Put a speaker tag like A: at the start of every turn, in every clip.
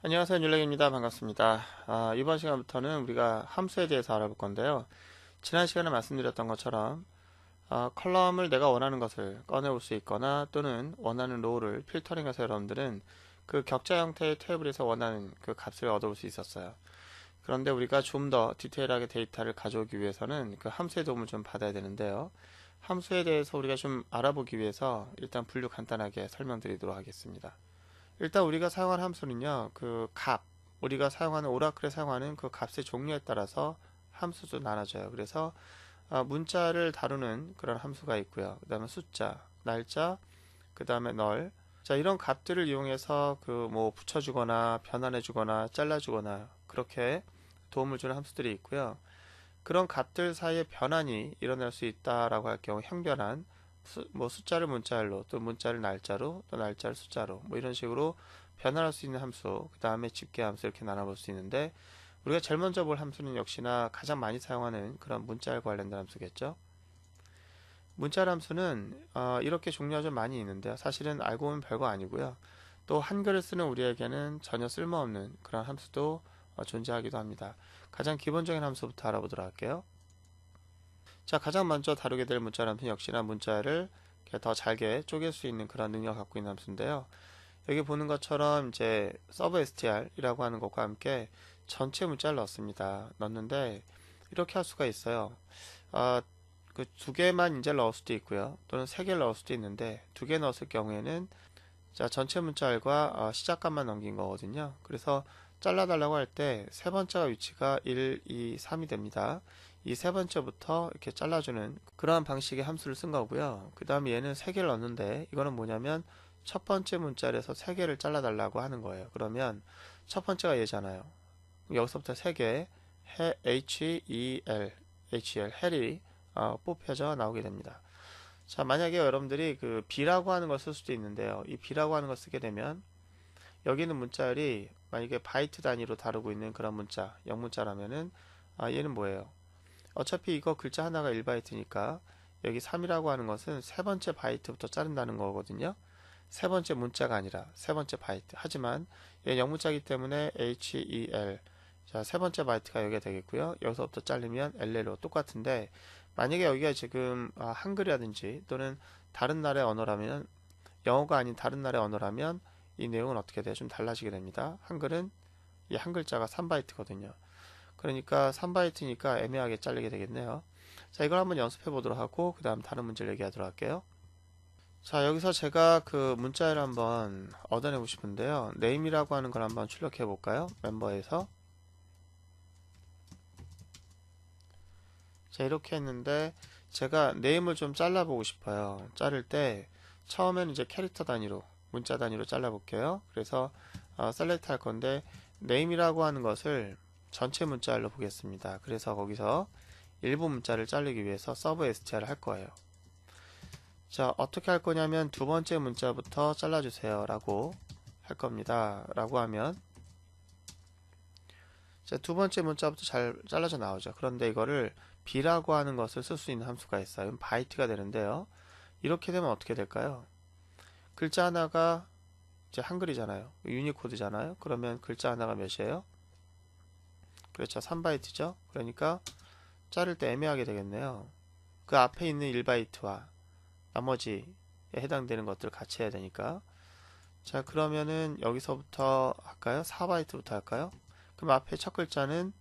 A: 안녕하세요 윤렉입니다. 반갑습니다. 아, 이번 시간부터는 우리가 함수에 대해서 알아볼 건데요. 지난 시간에 말씀드렸던 것처럼 아, 컬럼을 내가 원하는 것을 꺼내올 수 있거나 또는 원하는 로우를 필터링해서 여러분들은 그 격자 형태의 테이블에서 원하는 그 값을 얻어올 수 있었어요. 그런데 우리가 좀 더 디테일하게 데이터를 가져오기 위해서는 그 함수의 도움을 좀 받아야 되는데요. 함수에 대해서 우리가 좀 알아보기 위해서 일단 분류 간단하게 설명드리도록 하겠습니다 일단 우리가 사용하는 함수는요, 그 값, 우리가 사용하는 오라클에 사용하는 그 값의 종류에 따라서 함수도 나눠져요. 그래서 어, 문자를 다루는 그런 함수가 있고요. 그 다음에 숫자, 날짜, 그 다음에 널. 자, 이런 값들을 이용해서 그 뭐 붙여주거나 변환해주거나 잘라주거나 그렇게 도움을 주는 함수들이 있고요. 그런 값들 사이에 변환이 일어날 수 있다라고 할 경우 형변환, 수, 뭐 숫자를 문자열로 또 문자를 날짜로 또 날짜를 숫자로 뭐 이런 식으로 변환할 수 있는 함수 그 다음에 집계 함수 이렇게 나눠볼 수 있는데 우리가 제일 먼저 볼 함수는 역시나 가장 많이 사용하는 그런 문자열 관련된 함수겠죠. 문자열 함수는 어, 이렇게 종류가 좀 많이 있는데요. 사실은 알고 보면 별거 아니고요. 또 한글을 쓰는 우리에게는 전혀 쓸모없는 그런 함수도 어, 존재하기도 합니다. 가장 기본적인 함수부터 알아보도록 할게요 자 가장 먼저 다루게 될 함수 역시나 문자를 더 잘게 쪼갤 수 있는 그런 능력을 갖고 있는 함수인데요. 여기 보는 것처럼 이제 서브 str이라고 하는 것과 함께 전체 문자를 넣습니다. 넣는데 이렇게 할 수가 있어요. 아, 그 두 개만 이제 넣을 수도 있고요. 또는 세 개를 넣을 수도 있는데 두 개 넣었을 경우에는 자 전체 문자알과 어, 시작값만 넘긴 거거든요. 그래서 잘라달라고 할 때 세 번째가 위치가 1, 2, 3이 됩니다. 이 세 번째부터 이렇게 잘라주는 그러한 방식의 함수를 쓴 거고요. 그 다음에 얘는 세 개를 넣는데 이거는 뭐냐면 첫 번째 문자에서 세 개를 잘라달라고 하는 거예요. 그러면 첫 번째가 얘잖아요. 여기서부터 세 개, H, E, L, H, L, 헬이 어, 뽑혀져 나오게 됩니다. 자, 만약에 여러분들이 그 B라고 하는 걸 쓸 수도 있는데요. 이 B라고 하는 걸 쓰게 되면 여기는 문자열이 만약에 바이트 단위로 다루고 있는 그런 문자, 영문자라면은 아, 얘는 뭐예요? 어차피 이거 글자 하나가 1바이트니까 여기 3이라고 하는 것은 세 번째 바이트부터 자른다는 거거든요. 세 번째 문자가 아니라 세 번째 바이트. 하지만 얘 영문자이기 때문에 HEL 자, 세 번째 바이트가 여기가 되겠고요. 여기서부터 자르면 LL로 똑같은데 만약에 여기가 지금 아, 한글이라든지 또는 다른 나라의 언어라면 영어가 아닌 다른 나라의 언어라면 이 내용은 어떻게 돼요? 좀 달라지게 됩니다. 한글은 이 한 글자가 3바이트거든요. 그러니까 3바이트니까 애매하게 잘리게 되겠네요. 자, 이걸 한번 연습해 보도록 하고 그 다음 다른 문제를 얘기하도록 할게요. 자, 여기서 제가 그 문자를 한번 얻어내고 싶은데요. 네임이라고 하는 걸 한번 출력해 볼까요? 멤버에서. 자, 이렇게 했는데 제가 네임을 좀 잘라보고 싶어요. 자를 때 처음에는 이제 캐릭터 단위로 문자 단위로 잘라볼게요. 그래서 어, 셀렉트 할 건데 네임이라고 하는 것을 전체 문자열로 보겠습니다. 그래서 거기서 일부 문자를 자르기 위해서 서브 str을 할 거예요. 자 어떻게 할 거냐면 두 번째 문자부터 잘라주세요 라고 할 겁니다. 라고 하면 자 두 번째 문자부터 잘 잘라져 나오죠. 그런데 이거를 b라고 하는 것을 쓸 수 있는 함수가 있어요. 바이트가 되는데요. 이렇게 되면 어떻게 될까요? 글자 하나가 이제 한글이잖아요. 유니코드잖아요. 그러면 글자 하나가 몇이에요? 그렇죠. 3바이트죠. 그러니까 자를 때 애매하게 되겠네요. 그 앞에 있는 1바이트와 나머지에 해당되는 것들을 같이 해야 되니까 자 그러면은 여기서부터 할까요? 4바이트부터 할까요? 그럼 앞에 첫 글자는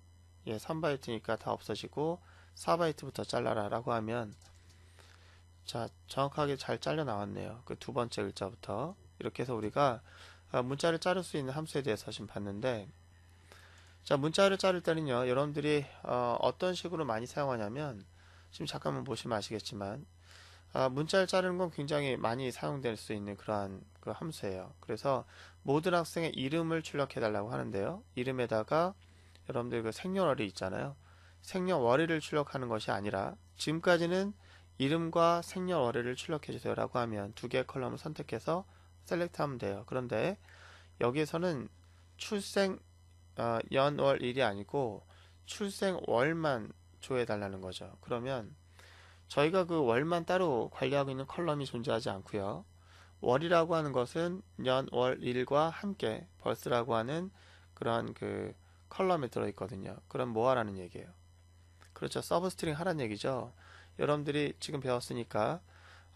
A: 예 3바이트니까 다 없어지고 4바이트부터 잘라라 라고 하면 자 정확하게 잘 잘려 나왔네요. 그 두 번째 글자부터 이렇게 해서 우리가 아, 문자를 자를 수 있는 함수에 대해서 지금 봤는데 자 문자를 자를 때는요 여러분들이 어, 떤 식으로 많이 사용하냐면 지금 잠깐만 보시면 아시겠지만 어, 문자를 자르는 건 굉장히 많이 사용될 수 있는 그러한 그 함수예요. 그래서 모든 학생의 이름을 출력해 달라고 하는데요. 이름에다가 여러분들 그 생년월일 있잖아요. 생년월일을 출력하는 것이 아니라 지금까지는 이름과 생년월일을 출력해 주세요 라고 하면 두 개의 컬럼을 선택해서 셀렉트 하면 돼요. 그런데 여기에서는 출생 어, 연월 일이 아니고 출생월만 조회해 달라는 거죠. 그러면 저희가 그 월만 따로 관리하고 있는 컬럼이 존재하지 않고요. 월이라고 하는 것은 년, 월, 일과 함께 벌스라고 하는 그러한 그 컬럼에 들어 있거든요. 그럼 뭐 하라는 얘기예요? 그렇죠. 서브스트링 하라는 얘기죠. 여러분들이 지금 배웠으니까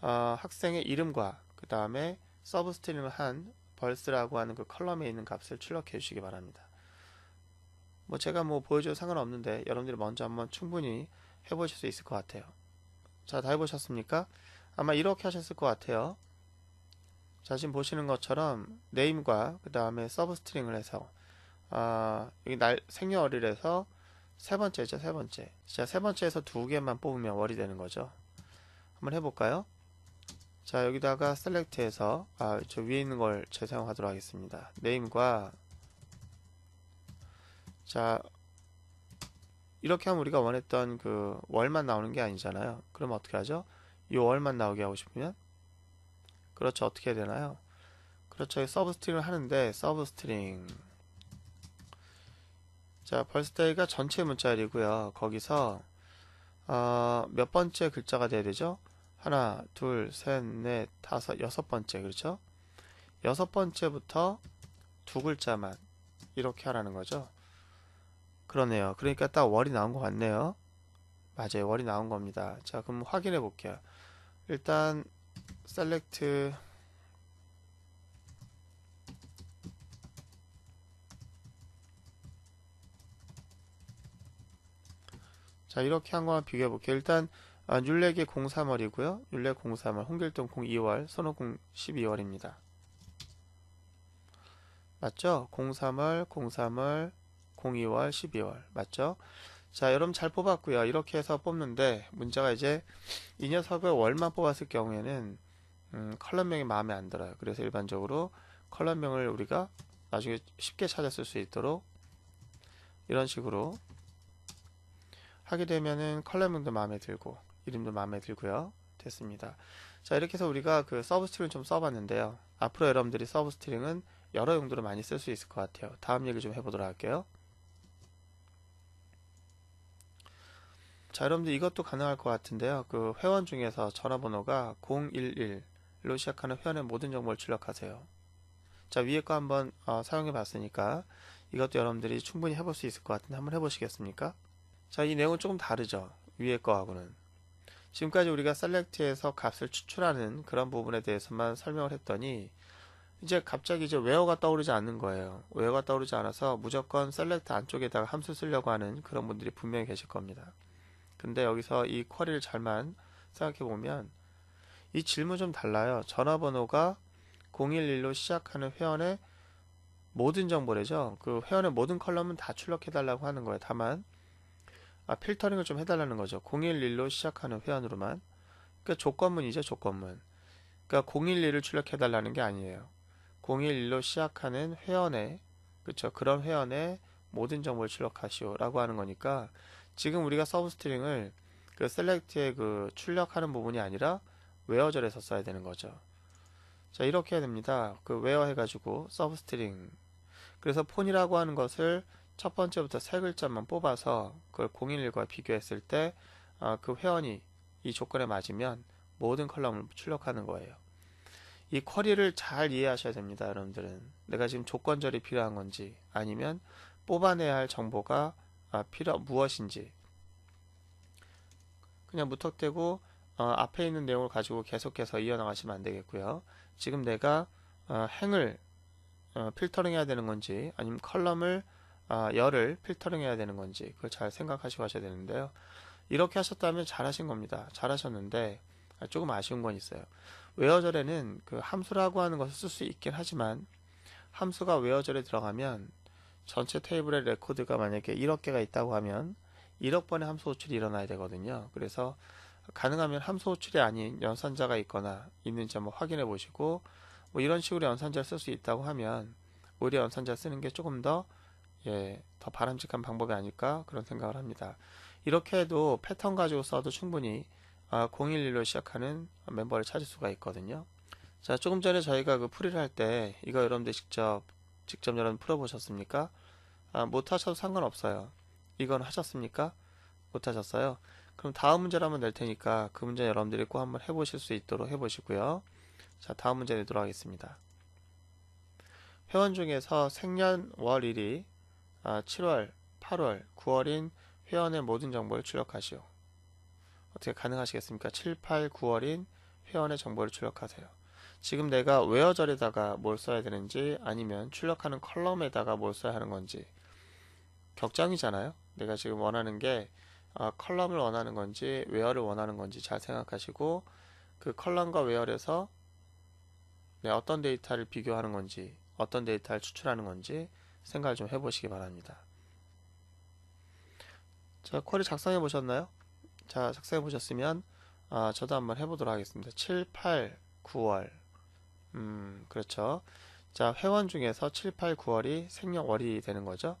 A: 어, 학생의 이름과 그 다음에 서브스트링을 한 벌스라고 하는 그 컬럼에 있는 값을 출력해 주시기 바랍니다. 뭐 제가 뭐 보여줘도 상관없는데 여러분들이 먼저 한번 충분히 해보실 수 있을 것 같아요. 자, 다 해보셨습니까? 아마 이렇게 하셨을 것 같아요. 자, 지금 보시는 것처럼 네임과 그 다음에 서브 스트링을 해서 아, 여기 날 생년월일에서 세 번째죠, 세 번째. 자, 세 번째에서 두 개만 뽑으면 월이 되는 거죠. 한번 해볼까요? 자, 여기다가 셀렉트해서 아, 저 위에 있는 걸 재사용하도록 하겠습니다. 네임과 자, 이렇게 하면 우리가 원했던 그 월만 나오는 게 아니잖아요. 그럼 어떻게 하죠? 이 월만 나오게 하고 싶으면 그렇죠. 어떻게 해야 되나요? 그렇죠. 서브 스트링을 하는데 서브 스트링 자, 벌스데이가 전체 문자열이고요. 거기서 어, 몇 번째 글자가 돼야 되죠? 하나, 둘, 셋, 넷, 다섯, 여섯 번째 그렇죠? 여섯 번째부터 두 글자만 이렇게 하라는 거죠. 그러네요. 그러니까 딱 월이 나온 것 같네요. 맞아요. 월이 나온 겁니다. 자, 그럼 확인해 볼게요. 일단 셀렉트 자 이렇게 한 거만 비교해 볼게요. 일단 아, 율렉이 03월이고요. 율렉 03월, 홍길동 02월, 선호공 12월입니다. 맞죠? 03월, 03월, 02월, 12월 맞죠? 자 여러분 잘 뽑았고요. 이렇게 해서 뽑는데 문제가 이제 이 녀석을 월만 뽑았을 경우에는 음, 컬럼명이 마음에 안 들어요. 그래서 일반적으로 컬럼명을 우리가 나중에 쉽게 찾았을 수 있도록 이런 식으로 하게 되면은 컬럼명도 마음에 들고 이름도 마음에 들고요. 됐습니다. 자 이렇게 해서 우리가 그 서브스트링 좀 써봤는데요. 앞으로 여러분들이 서브스트링은 여러 용도로 많이 쓸 수 있을 것 같아요. 다음 얘기 좀 해보도록 할게요. 자 여러분들 이것도 가능할 것 같은데요. 그 회원 중에서 전화번호가 011로 시작하는 회원의 모든 정보를 출력하세요. 자 위에 거 한번 어, 사용해 봤으니까 이것도 여러분들이 충분히 해볼 수 있을 것 같은데 한번 해보시겠습니까? 자 이 내용은 조금 다르죠. 위에 거하고는. 지금까지 우리가 셀렉트에서 값을 추출하는 그런 부분에 대해서만 설명을 했더니 이제 갑자기 이제 웨어가 떠오르지 않는 거예요. 웨어가 떠오르지 않아서 무조건 셀렉트 안쪽에다가 함수 쓰려고 하는 그런 분들이 분명히 계실 겁니다. 근데 여기서 이 쿼리를 잘만 생각해 보면 이 질문 좀 달라요. 전화번호가 011로 시작하는 회원의 모든 정보래죠. 그 회원의 모든 컬럼은 다 출력해 달라고 하는 거예요. 다만 아, 필터링을 좀 해달라는 거죠. 011로 시작하는 회원으로만. 그러니까 조건문이죠, 조건문. 그러니까 011을 출력해 달라는 게 아니에요. 011로 시작하는 회원의 그쵸 그런 회원의 모든 정보를 출력하시오라고 하는 거니까 지금 우리가 서브 스트링을 그 셀렉트의 그 출력하는 부분이 아니라 웨어절에서 써야 되는 거죠. 자 이렇게 해야 됩니다. 그 웨어 해가지고 서브 스트링 그래서 폰이라고 하는 것을 첫 번째부터 세 글자만 뽑아서 그걸 011과 비교했을 때그 아, 회원이 이 조건에 맞으면 모든 컬럼을 출력하는 거예요. 이 쿼리를 잘 이해하셔야 됩니다. 여러분들은 내가 지금 조건절이 필요한 건지 아니면 뽑아내야 할 정보가 아, 필요 무엇인지 그냥 무턱대고 어, 앞에 있는 내용을 가지고 계속해서 이어나가시면 안 되겠고요. 지금 내가 어, 행을 어, 필터링 해야 되는 건지 아니면 컬럼을 아, 열을 필터링 해야 되는 건지 그걸 잘 생각하시고 하셔야 되는데요. 이렇게 하셨다면 잘하신 겁니다. 잘하셨는데 조금 아쉬운 건 있어요. 웨어절에는 그 함수라고 하는 것을 쓸 수 있긴 하지만 함수가 웨어절에 들어가면 전체 테이블의 레코드가 만약에 1억 개가 있다고 하면 1억 번의 함수 호출이 일어나야 되거든요. 그래서 가능하면 함수 호출이 아닌 연산자가 있거나 있는지 한번 확인해 보시고 뭐 이런 식으로 연산자를 쓸 수 있다고 하면 오히려 연산자 쓰는 게 조금 더 예, 더 바람직한 방법이 아닐까 그런 생각을 합니다. 이렇게 해도 패턴 가지고 써도 충분히 아, 011로 시작하는 멤버를 찾을 수가 있거든요. 자, 조금 전에 저희가 그 풀이를 할 때 이거 여러분들 직접 직접 여러분 풀어보셨습니까? 아, 못하셔도 상관없어요. 이건 하셨습니까? 못하셨어요? 그럼 다음 문제를 한번 낼 테니까 그 문제 여러분들이 꼭 한번 해보실 수 있도록 해보시고요. 자, 다음 문제 내도록 하겠습니다. 회원 중에서 생년월 일이 아, 7월, 8월, 9월인 회원의 모든 정보를 출력하시오. 어떻게 가능하시겠습니까? 7, 8, 9월인 회원의 정보를 출력하세요. 지금 내가 웨어절에다가 뭘 써야 되는지 아니면 출력하는 컬럼에다가 뭘 써야 하는 건지 격장이잖아요. 내가 지금 원하는 게 어, 컬럼을 원하는 건지 웨어를 원하는 건지 잘 생각하시고 그 컬럼과 웨어에서 네, 어떤 데이터를 비교하는 건지 어떤 데이터를 추출하는 건지 생각을 좀 해보시기 바랍니다. 자, 쿼리 작성해 보셨나요? 자, 작성해 보셨으면 아, 저도 한번 해보도록 하겠습니다. 7, 8, 9월 음, 그렇죠. 자, 회원 중에서 7, 8, 9월이 생년월이 되는 거죠.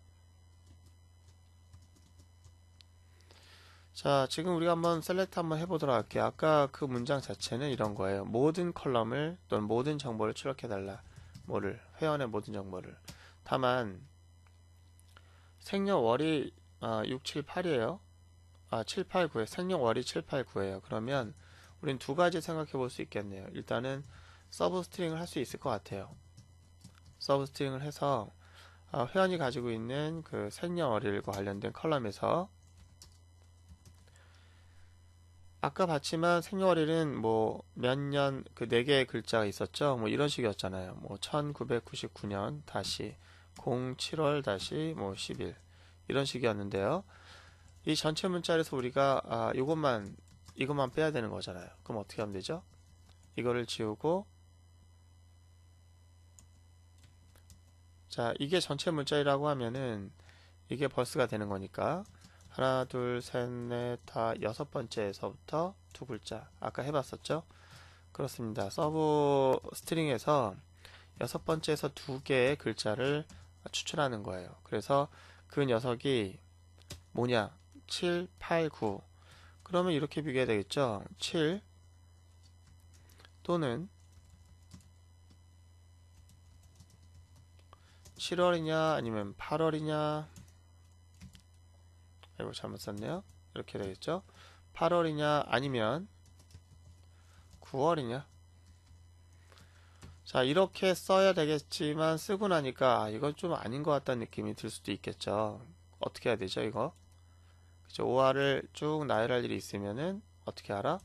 A: 자, 지금 우리가 한번 셀렉트 한번 해보도록 할게요. 아까 그 문장 자체는 이런 거예요. 모든 컬럼을 또는 모든 정보를 출력해달라. 뭐를? 회원의 모든 정보를. 다만 생년월이 아, 6, 7, 8이에요. 아, 7, 8, 9에 생년월이 7, 8, 9예요. 그러면 우린 두 가지 생각해 볼 수 있겠네요. 일단은 서브 스트링을 할 수 있을 것 같아요. 서브 스트링을 해서 아, 회원이 가지고 있는 그 생년월일과 관련된 컬럼에서 아까 봤지만 생년월일은 뭐 몇 년 그 네 개의 글자가 있었죠. 뭐 이런 식이었잖아요. 뭐 1999년 다시 07월 다시 뭐 10일 이런 식이었는데요. 이 전체 문자에서 우리가 아, 이것만 이것만 빼야 되는 거잖아요. 그럼 어떻게 하면 되죠? 이거를 지우고 자 이게 전체 문자이라고 하면은 이게 벌스가 되는 거니까 하나, 둘, 셋, 넷, 다 여섯 번째에서부터 두 글자. 아까 해봤었죠? 그렇습니다. 서브 스트링에서 여섯 번째에서 두 개의 글자를 추출하는 거예요. 그래서 그 녀석이 뭐냐? 7, 8, 9. 그러면 이렇게 비교해야 되겠죠? 7 또는 7월이냐 아니면 8월이냐 이거 잘못 썼네요. 이렇게 되겠죠. 8월이냐 아니면 9월이냐 자 이렇게 써야 되겠지만 쓰고 나니까 아, 이건 좀 아닌 것 같다는 느낌이 들 수도 있겠죠. 어떻게 해야 되죠 이거? 그죠? OR을 쭉 나열할 일이 있으면은 어떻게 알아?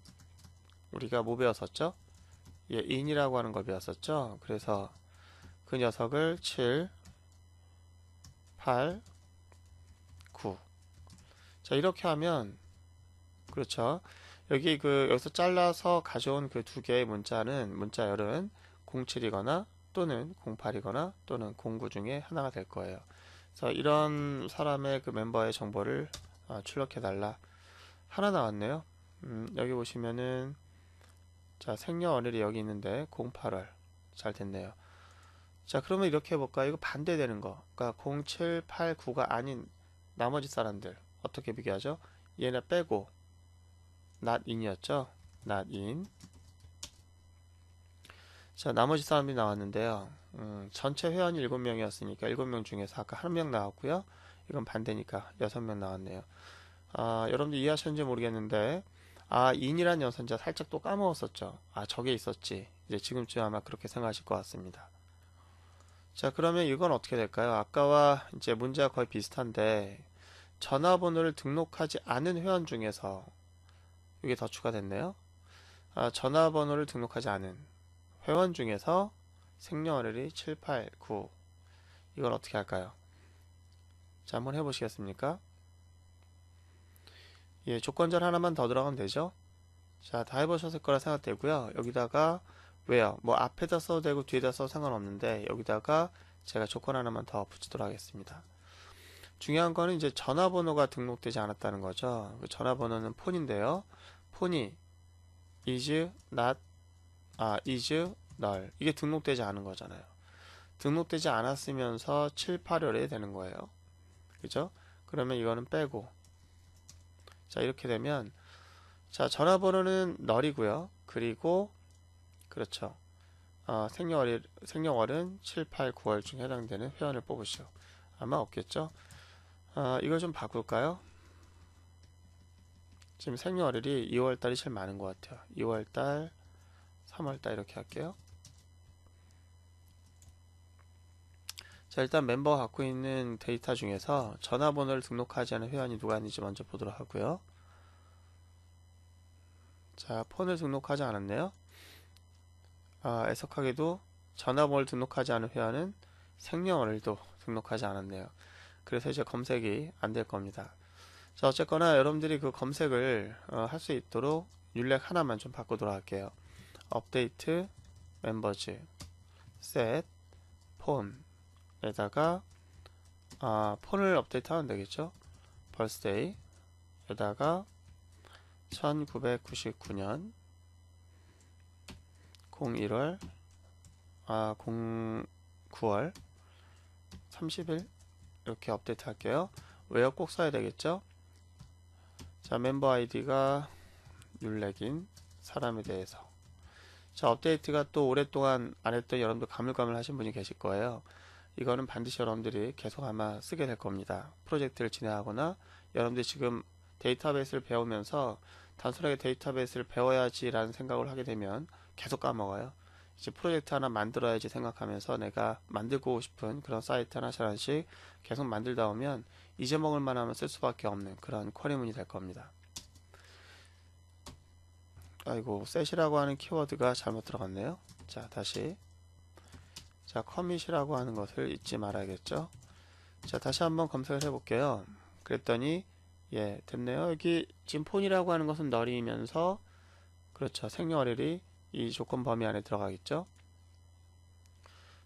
A: 우리가 뭐 배웠었죠? 예, in이라고 하는 걸 배웠었죠. 그래서 그 녀석을 7, 8, 9 자 이렇게 하면 그렇죠. 여기 그 여기서 잘라서 가져온 그 두 개의 문자는 문자열은 07이거나 또는 08이거나 또는 09 중에 하나가 될 거예요. 그래서 이런 사람의 그 멤버의 정보를 어, 출력해 달라. 하나 나왔네요. 음, 여기 보시면은 자 생년월일이 여기 있는데 08월 잘 됐네요 자 그러면 이렇게 해볼까요 이거 반대되는 거. 그러니까 07, 8, 9가 아닌 나머지 사람들 어떻게 비교하죠? 얘는 빼고 not in이었죠? not in. 자 나머지 사람이 나왔는데요. 음, 전체 회원이 7명이었으니까 7명 중에서 아까 1명 나왔고요. 이건 반대니까 6명 나왔네요. 아, 여러분들 이해하셨는지 모르겠는데 아 in이란 연산자 살짝 또 까먹었었죠. 아 저게 있었지. 이제 지금쯤 아마 그렇게 생각하실 것 같습니다 자 그러면 이건 어떻게 될까요 아까와 이제 문제가 거의 비슷한데 전화번호를 등록하지 않은 회원 중에서 이게 더 추가됐네요. 아, 전화번호를 등록하지 않은 회원 중에서 생년월일이 7, 8, 9 이걸 어떻게 할까요? 자 한번 해보시겠습니까? 예, 조건절 하나만 더 들어가면 되죠? 자, 다 해보셨을 거라 생각되고요. 여기다가 왜요? 뭐 앞에다 써도 되고 뒤에다 써도 상관없는데 여기다가 제가 조건 하나만 더 붙이도록 하겠습니다. 중요한 거는 이제 전화번호가 등록되지 않았다는 거죠. 그 전화번호는 폰인데요. 폰이 is not 아 is null 이게 등록되지 않은 거잖아요. 등록되지 않았으면서 7, 8월에 되는 거예요. 그죠? 그러면 이거는 빼고 자 이렇게 되면 자 전화번호는 널이고요. 그리고 그렇죠. 아, 생년월일, 생년월은 7, 8, 9월 중에 해당되는 회원을 뽑으시오. 아마 없겠죠? 아, 이걸 좀 바꿀까요? 지금 생년월일이 2월달이 제일 많은 것 같아요. 2월달, 3월달 이렇게 할게요. 자, 일단 멤버가 갖고 있는 데이터 중에서 전화번호를 등록하지 않은 회원이 누가 있는지 먼저 보도록 하고요. 자, 폰을 등록하지 않았네요. 아, 애석하게도 전화번호를 등록하지 않은 회원은 생년월일도 등록하지 않았네요. 그래서 이제 검색이 안 될 겁니다. 자, 어쨌거나 여러분들이 그 검색을 어, 할 수 있도록 윤렉 하나만 좀 바꾸도록 할게요. 업데이트 멤버즈 셋 폰에다가 아, 폰을 업데이트 하면 되겠죠. 벌스데이 에다가 1999년 01월 아 09월 30일 이렇게 업데이트 할게요. 왜요? 꼭 써야 되겠죠? 자 멤버 아이디가 율렉인 사람에 대해서 자 업데이트가 또 오랫동안 안 했던 여러분들 가물가물 하신 분이 계실 거예요. 이거는 반드시 여러분들이 계속 아마 쓰게 될 겁니다. 프로젝트를 진행하거나 여러분들이 지금 데이터베이스를 배우면서 단순하게 데이터베이스를 배워야지라는 생각을 하게 되면 계속 까먹어요. 이제 프로젝트 하나 만들어야지 생각하면서 내가 만들고 싶은 그런 사이트 하나씩 하나씩 계속 만들다 보면 잊어먹을 만하면 쓸 수밖에 없는 그런 쿼리문이 될 겁니다. 아이고 셋이라고 하는 키워드가 잘못 들어갔네요. 자 다시 자 커밋이라고 하는 것을 잊지 말아야겠죠. 자 다시 한번 검색을 해볼게요. 그랬더니 예 됐네요. 여기 지금 폰이라고 하는 것은 널이면서 그렇죠 생년월일이 이 조건 범위 안에 들어가겠죠.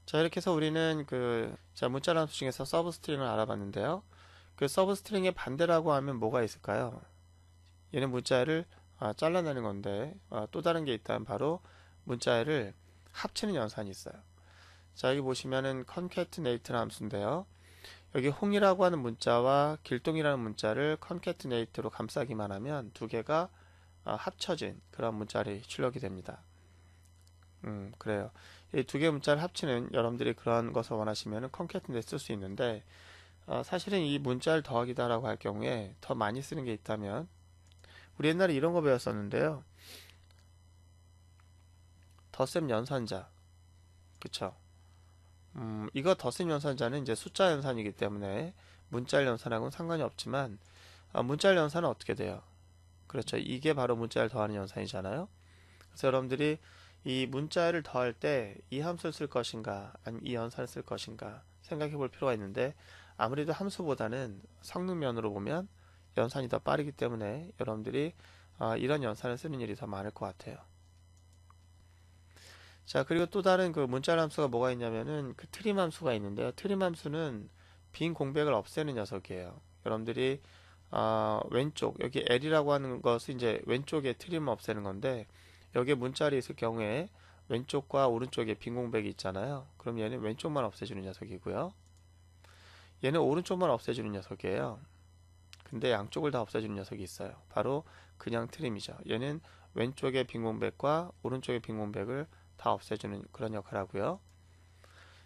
A: 자 이렇게 해서 우리는 그 자 문자 함수 중에서 서브 스트링을 알아봤는데요. 그 서브 스트링의 반대라고 하면 뭐가 있을까요? 얘는 문자를 아, 잘라내는 건데 아, 또 다른 게 있다면 바로 문자를 합치는 연산이 있어요. 자 여기 보시면은 concatenate라는 함수인데요. 여기 홍이라고 하는 문자와 길동이라는 문자를 concatenate로 감싸기만 하면 두 개가 아, 합쳐진 그런 문자리 출력이 됩니다. 음 그래요. 이 두 개 문자를 합치는 여러분들이 그런 것을 원하시면 concatenate 쓸수 있는데 어, 사실은 이 문자를 더하기다라고 할 경우에 더 많이 쓰는 게 있다면 우리 옛날에 이런 거 배웠었는데요. 덧셈 연산자. 그쵸? 음, 이거 덧셈 연산자는 이제 숫자 연산이기 때문에 문자 연산하고는 상관이 없지만 아, 문자 연산은 어떻게 돼요? 그렇죠. 이게 바로 문자를 더하는 연산이잖아요. 그래서 여러분들이 이 문자를 더할 때 이 함수를 쓸 것인가 아니면 이 연산을 쓸 것인가 생각해 볼 필요가 있는데 아무래도 함수보다는 성능면으로 보면 연산이 더 빠르기 때문에 여러분들이 어, 이런 연산을 쓰는 일이 더 많을 것 같아요. 자 그리고 또 다른 그 문자 함수가 뭐가 있냐면은 그 트림 함수가 있는데요. 트림 함수는 빈 공백을 없애는 녀석이에요. 여러분들이 어, 왼쪽 여기 L이라고 하는 것은 이제 왼쪽에 트림을 없애는 건데 여기에 문자리 있을 경우에 왼쪽과 오른쪽에 빈 공백이 있잖아요. 그럼 얘는 왼쪽만 없애주는 녀석이고요. 얘는 오른쪽만 없애주는 녀석이에요. 근데 양쪽을 다 없애주는 녀석이 있어요. 바로 그냥 트림이죠. 얘는 왼쪽의 빈 공백과 오른쪽의 빈 공백을 다 없애주는 그런 역할을 하고요.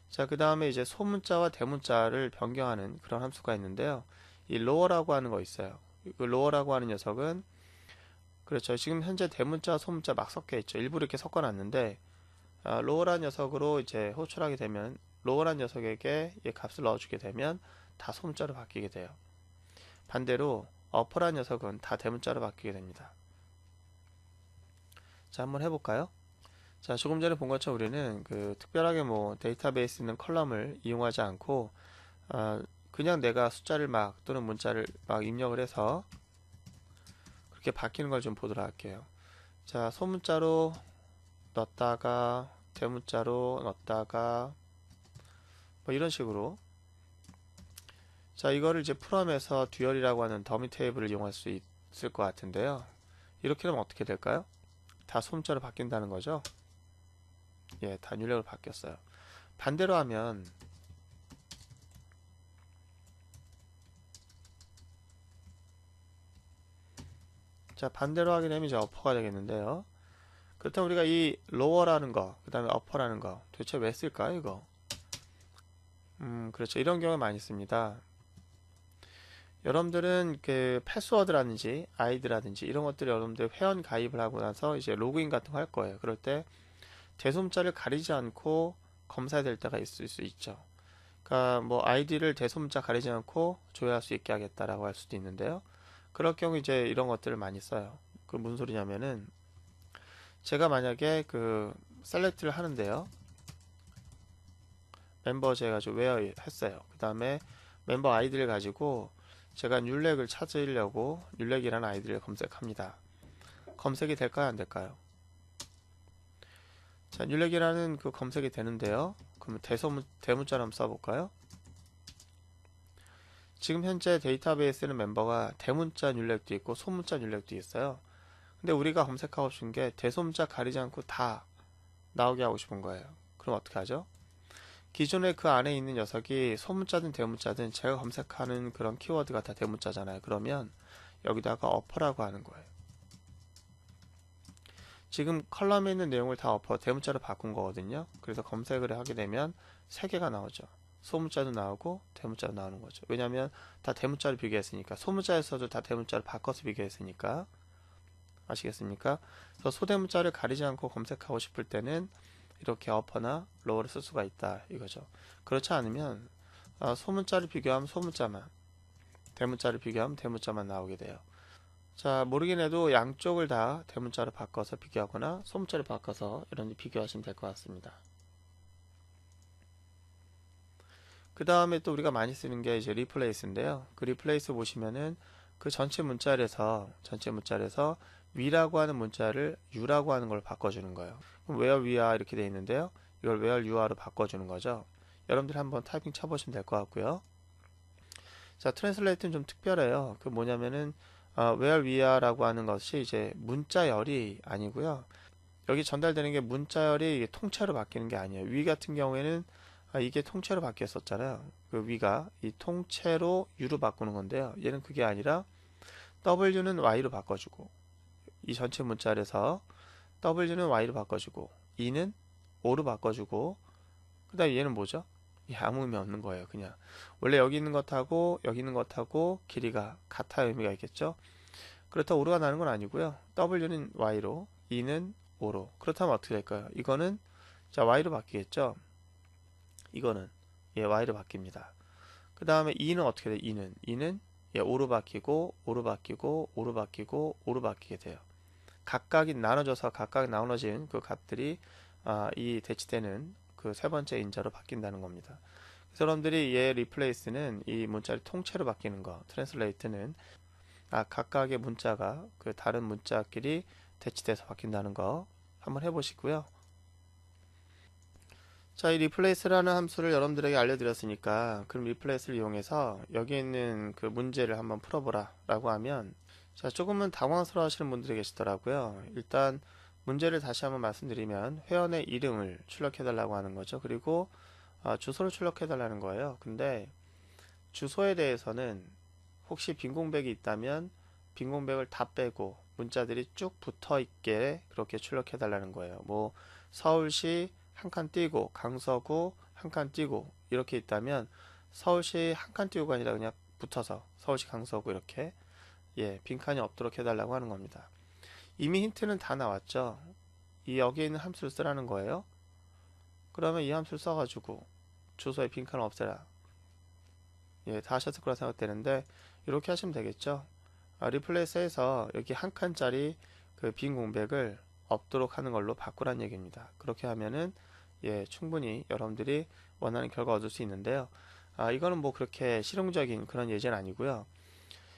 A: 자, 그 다음에 이제 소문자와 대문자를 변경하는 그런 함수가 있는데요. 이 lower라고 하는 거 있어요. 그 lower라고 하는 녀석은 그렇죠. 지금 현재 대문자, 소문자 막 섞여 있죠. 일부러 이렇게 섞어놨는데 아, lower란 녀석으로 이제 호출하게 되면 lower란 녀석에게 이 값을 넣어주게 되면 다 소문자로 바뀌게 돼요. 반대로 어퍼란 녀석은 다 대문자로 바뀌게 됩니다. 자, 한번 해볼까요? 자, 조금 전에 본 것처럼 우리는 그 특별하게 뭐 데이터베이스 있는 컬럼을 이용하지 않고 어, 그냥 내가 숫자를 막 또는 문자를 막 입력을 해서 그렇게 바뀌는 걸 좀 보도록 할게요. 자, 소문자로 넣었다가 대문자로 넣었다가 뭐 이런 식으로 자 이거를 이제 프롬에서 듀얼이라고 하는 더미 테이블을 이용할 수 있을 것 같은데요 이렇게 하면 어떻게 될까요? 다 소문자로 바뀐다는 거죠 예 단율력으로 바뀌었어요 반대로 하면 자 반대로 하게 되면 이제 어퍼가 되겠는데요 그렇다면 우리가 이 로어라는 거, 그 다음에 어퍼라는 거 도대체 왜 쓸까요 이거? 음 그렇죠 이런 경우 많이 씁니다 여러분들은 그 패스워드라든지 아이디라든지 이런 것들 여러분들 회원 가입을 하고 나서 이제 로그인 같은 거 할 거예요. 그럴 때 대소문자를 가리지 않고 검사해야 될 때가 있을 수 있죠. 그러니까 뭐 아이디를 대소문자 가리지 않고 조회할 수 있게 하겠다라고 할 수도 있는데요. 그럴 경우 이제 이런 것들을 많이 써요. 그 무슨 소리냐면은 제가 만약에 그 셀렉트를 하는데요. 멤버 제가 좀 웨어 했어요. 그 다음에 멤버 아이디를 가지고 제가 뉴렉을 찾으려고 뉴렉이라는 아이디를 검색합니다. 검색이 될까요? 안 될까요? 자, 뉴렉이라는 그 검색이 되는데요. 그러면 대소문, 대문자를 한번 써볼까요? 지금 현재 데이터베이스는 멤버가 대문자 뉴렉도 있고 소문자 뉴렉도 있어요. 근데 우리가 검색하고 싶은 게 대소문자 가리지 않고 다 나오게 하고 싶은 거예요. 그럼 어떻게 하죠? 기존에 그 안에 있는 녀석이 소문자든 대문자든 제가 검색하는 그런 키워드가 다 대문자잖아요. 그러면 여기다가 어퍼라고 하는 거예요. 지금 컬럼에 있는 내용을 다 엎어 대문자로 바꾼 거거든요. 그래서 검색을 하게 되면 세 개가 나오죠. 소문자도 나오고 대문자도 나오는 거죠. 왜냐하면 다 대문자를 비교했으니까 소문자에서도 다 대문자를 바꿔서 비교했으니까 아시겠습니까? 그래서 소대문자를 가리지 않고 검색하고 싶을 때는 이렇게 어퍼나 로어를 쓸 수가 있다 이거죠. 그렇지 않으면 어, 소문자를 비교하면 소문자만 대문자를 비교하면 대문자만 나오게 돼요. 자 모르긴 해도 양쪽을 다 대문자로 바꿔서 비교하거나 소문자로 바꿔서 이런 비교하시면 될 것 같습니다. 그 다음에 또 우리가 많이 쓰는 게 이제 리플레이스인데요. 그 리플레이스 보시면은 그 전체 문자에서 전체 문자에서 위라고 하는 문자를 유라고 하는 걸 바꿔주는 거예요. 그럼 where we are 이렇게 되어 있는데요. 이걸 where you are로 바꿔주는 거죠. 여러분들 한번 타이핑 쳐보시면 될 것 같고요. 자, 트랜슬레이트는 좀 특별해요. 그 뭐냐면은 어, where we are라고 하는 것이 이제 문자열이 아니고요. 여기 전달되는 게 문자열이 통째로 바뀌는 게 아니에요. 위 같은 경우에는 아, 이게 통째로 바뀌었었잖아요. 그 위가 이 통째로 U로 바꾸는 건데요. 얘는 그게 아니라 W는 Y로 바꿔주고 이 전체 문자에서 W는 Y로 바꿔주고 E는 O로 바꿔주고 그 다음에 얘는 뭐죠? 아무 의미 없는 거예요. 그냥 원래 여기 있는 것하고 여기 있는 것하고 길이가 같아 의미가 있겠죠. 그렇다고 O로가 나는 건 아니고요. W는 Y로 E는 O로 그렇다면 어떻게 될까요? 이거는 자 Y로 바뀌겠죠. 이거는 예, Y로 바뀝니다. 그 다음에 E는 어떻게 돼요? E는 E는 예, O로 바뀌고 O로 바뀌고 O로 바뀌고 O로 바뀌게 돼요. 각각이 나눠져서 각각 나눠진 그 값들이 아, 이 대치되는 그 세 번째 인자로 바뀐다는 겁니다. 그래서 여러분들이 얘 리플레이스는 이 문자를 통째로 바뀌는 거, 트랜슬레이트는 아, 각각의 문자가 그 다른 문자끼리 대치돼서 바뀐다는 거 한번 해보시고요. 자, 이 replace라는 함수를 여러분들에게 알려드렸으니까 그럼 replace를 이용해서 여기 있는 그 문제를 한번 풀어보라 라고 하면 자, 조금은 당황스러워 하시는 분들이 계시더라고요. 일단 문제를 다시 한번 말씀드리면 회원의 이름을 출력해 달라고 하는 거죠. 그리고 아, 주소를 출력해 달라는 거예요. 근데 주소에 대해서는 혹시 빈 공백이 있다면 빈 공백을 다 빼고 문자들이 쭉 붙어 있게 그렇게 출력해 달라는 거예요. 뭐 서울시 한 칸 띄고 강서구 한 칸 띄고 이렇게 있다면 서울시 한 칸 띄고가 아니라 그냥 붙어서 서울시 강서구 이렇게 예 빈칸이 없도록 해달라고 하는 겁니다. 이미 힌트는 다 나왔죠. 이 여기에 있는 함수를 쓰라는 거예요. 그러면 이 함수를 써가지고 주소에 빈칸을 없애라. 예, 다 하셨을 거라 생각되는데 이렇게 하시면 되겠죠. 아, 리플레이스에서 여기 한 칸짜리 그 빈 공백을 없도록 하는 걸로 바꾸란 얘기입니다. 그렇게 하면은 예, 충분히 여러분들이 원하는 결과 얻을 수 있는데요. 아, 이거는 뭐 그렇게 실용적인 그런 예제는 아니고요.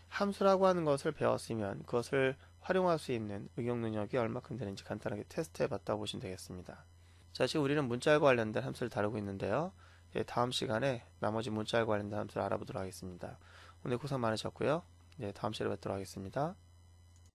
A: 함수라고 하는 것을 배웠으면 그것을 활용할 수 있는 응용 능력이 얼마큼 되는지 간단하게 테스트해 봤다 보시면 되겠습니다. 자, 지금 우리는 문자와 관련된 함수를 다루고 있는데요. 예, 다음 시간에 나머지 문자와 관련된 함수를 알아보도록 하겠습니다. 오늘 고생 많으셨고요. 네, 다음 시간에 뵙도록 하겠습니다.